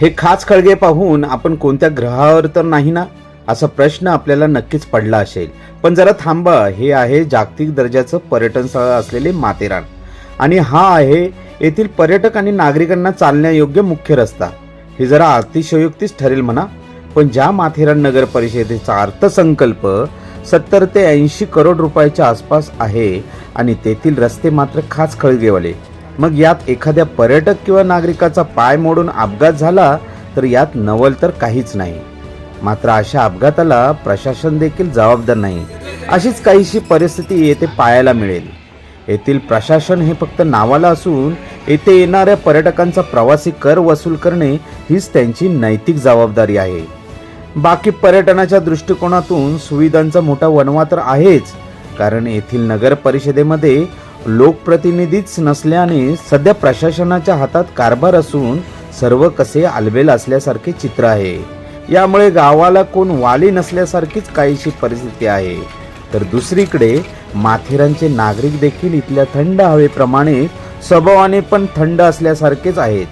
हे खास खळगे पाहून आपण कोणत्या ग्रहावर तर नाही ना? असा प्रश्न आपल्याला नक्कीच पडला असेल. पण जरा थांबा. हे आहे जागतिक दर्जाचं पर्यटन स्थळ असलेले माथेरान. आणि हा आहे येथील पर्यटक आणि नागरिकांना चालण्यायोग्य मुख्य रस्ता. हे जरा अतिशयोक्तीच ठरेल म्हणा. पण ज्या माथेरान नगर परिषदेचा अर्थसंकल्प सत्तर ते ऐंशी करोड रुपयाच्या आसपास आहे आणि तेथील रस्ते मात्र खास खळगेवाले. मग यात एखाद्या पर्यटक किंवा नागरिकाचा पाय मोडून अपघात झाला तर यात नवल तर काहीच नाही. मात्र अशा अपघाताला प्रशासन देखील जबाबदार नाही. अशीच काहीशी परिस्थिती येथे पाहायला मिळेल. येथील प्रशासन हे फक्त नावाला असून येथे येणाऱ्या पर्यटकांचा प्रवासी कर वसूल करणे हीच त्यांची नैतिक जबाबदारी आहे. बाकी पर्यटनाच्या दृष्टिकोनातून सुविधांचा मोठा वनवा तर आहेच कारण येथील नगर परिषदेमध्ये लोकप्रतिनिधीच नसल्याने सध्या प्रशासनाच्या हातात कारभार असून सर्व कसे आलबेल असल्यासारखे चित्र आहे. यामुळे गावाला कोण वाली नसल्यासारखीच काहीशी परिस्थिती आहे. तर दुसरीकडे माथेरानचे नागरिक देखील इथल्या थंड हवेप्रमाणे स्वभावाने पण थंड असल्यासारखेच आहेत.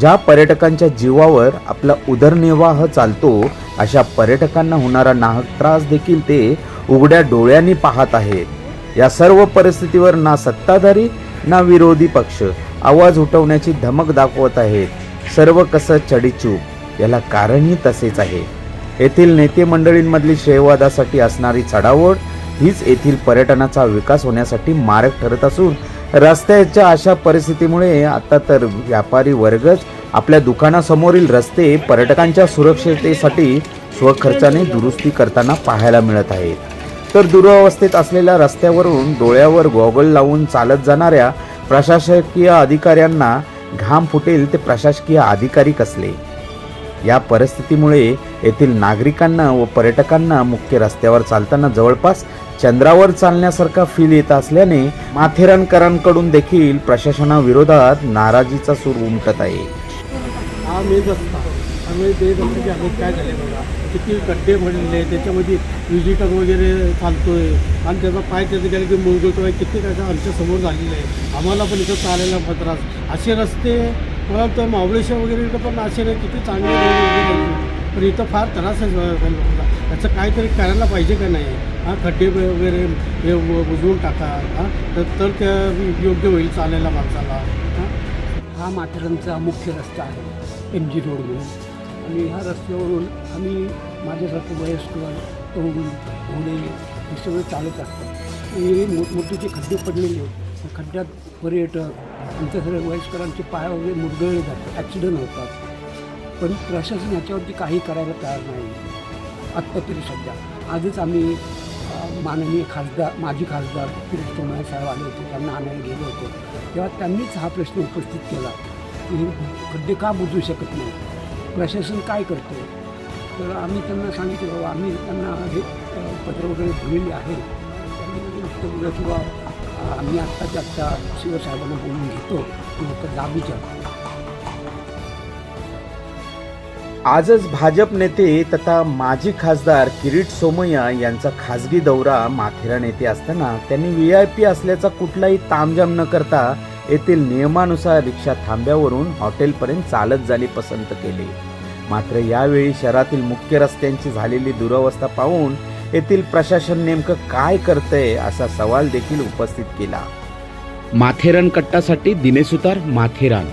ज्या पर्यटकांच्या जीवावर आपला उदरनिर्वाह चालतो अशा पर्यटकांना होणारा नाहक त्रास देखील ते उघड्या डोळ्यांनी पाहत आहेत. या सर्व परिस्थितीवर ना सत्ताधारी ना विरोधी पक्ष. आवाज उठवण्याची धमक दाखवत आहेत. सर्व कसं चडीचूप याला कारणही तसेच आहे. येथील नेते मंडळींमधली श्रेयवादासाठी असणारी चढावड हीच येथील पर्यटनाचा विकास होण्यासाठी मारक ठरत असून रस्त्याच्या अशा परिस्थितीमुळे आता तर व्यापारी वर्गच आपल्या दुकानासमोरील रस्ते पर्यटकांच्या सुरक्षिततेसाठी स्वखर्चाने दुरुस्ती करताना पाहायला मिळत आहेत. तर दुरावस्थेत असलेल्या रस्त्यावरून डोळ्यावर गॉगल लावून चालत जाणाऱ्या प्रशासकीय अधिकाऱ्यांना घाम फुटेल ते प्रशासकीय अधिकारी कसले? या परिस्थितीमुळे येथील नागरिकांना व पर्यटकांना मुख्य रस्त्यावर चालताना जवळपास चंद्रावर चालण्यासारखा फील येत असल्याने माथेरानकरांकडून देखील प्रशासनाविरोधात नाराजीचा सूर उमटत आहे. त्यामुळे ते बघतो की आम्ही काय झाले बघा किती खड्डे पडलेले त्याच्यामध्ये विजिटर वगैरे चालतोय. आणि त्याचा पाय त्याचं गेलं की मुरगळतोय किती त्याच्या आमच्यासमोर आमच्यासमोर झालेलं आहे. आम्हाला पण इथं चालायला पण त्रास. असे रस्ते मला तर महाबळेश्वर वगैरे इथं पण असे नाही किती चांगले पण इथं फार त्रास आहे त्याचं काहीतरी करायला पाहिजे का नाही? हां खड्डे वगैरे हे बुजवून टाका हां. तर तर त्या योग्य होईल चालायला माणसाला हां. हा माथेरानचा मुख्य रस्ता आहे एम जी रोड म्हणून. आणि ह्या रस्त्यावरून आम्ही माझ्यासारखे वयस्कर तरुण घोडे हे सगळे चालत असतात. हे मोठमोठे जे खड्डे पडलेले आहेत खड्ड्यात पर्यटक आमच्या सगळ्या वयस्करांचे पाय वगैरे मुरगळले जातात ॲक्सिडेंट होतात. पण प्रशासन याच्यावरती काही करायला तयार नाही. आत्ता तरी सध्या. आजच आम्ही माननीय खासदार माजी खासदार किरीट सोमय्या साहेब आले होते त्यांना आणायला गेलो होतो. तेव्हा त्यांनीच हा प्रश्न उपस्थित केला की खड्डे का बुजू शकत नाही प्रशासन काय करतो तर आम्ही त्यांना सांगितलं बाबा आम्ही त्यांना हे पत्र वगैरे दिलेली आहे. त्यांनी उत्तर दिलं की बाबा आम्ही आत्ताच्या आत्ता शिवसाहेबांना बोलून घेतो. किंवा जाबीच्या आजच भाजप नेते तथा माजी खासदार किरीट सोमय्या यांचा खासगी दौरा माथेरान येथे असताना त्यांनी व्ही आय पी असल्याचा कुठलाही तामजाम न करता येथील नियमानुसार रिक्षा थांब्यावरून हॉटेलपर्यंत चालत जाणे पसंत केले. मात्र यावेळी शहरातील मुख्य रस्त्यांची झालेली दुरवस्था पाहून येथील प्रशासन नेमकं काय करतंय असा सवाल देखील उपस्थित केला. माथेरान कट्टासाठी दिनेसुतार माथेरान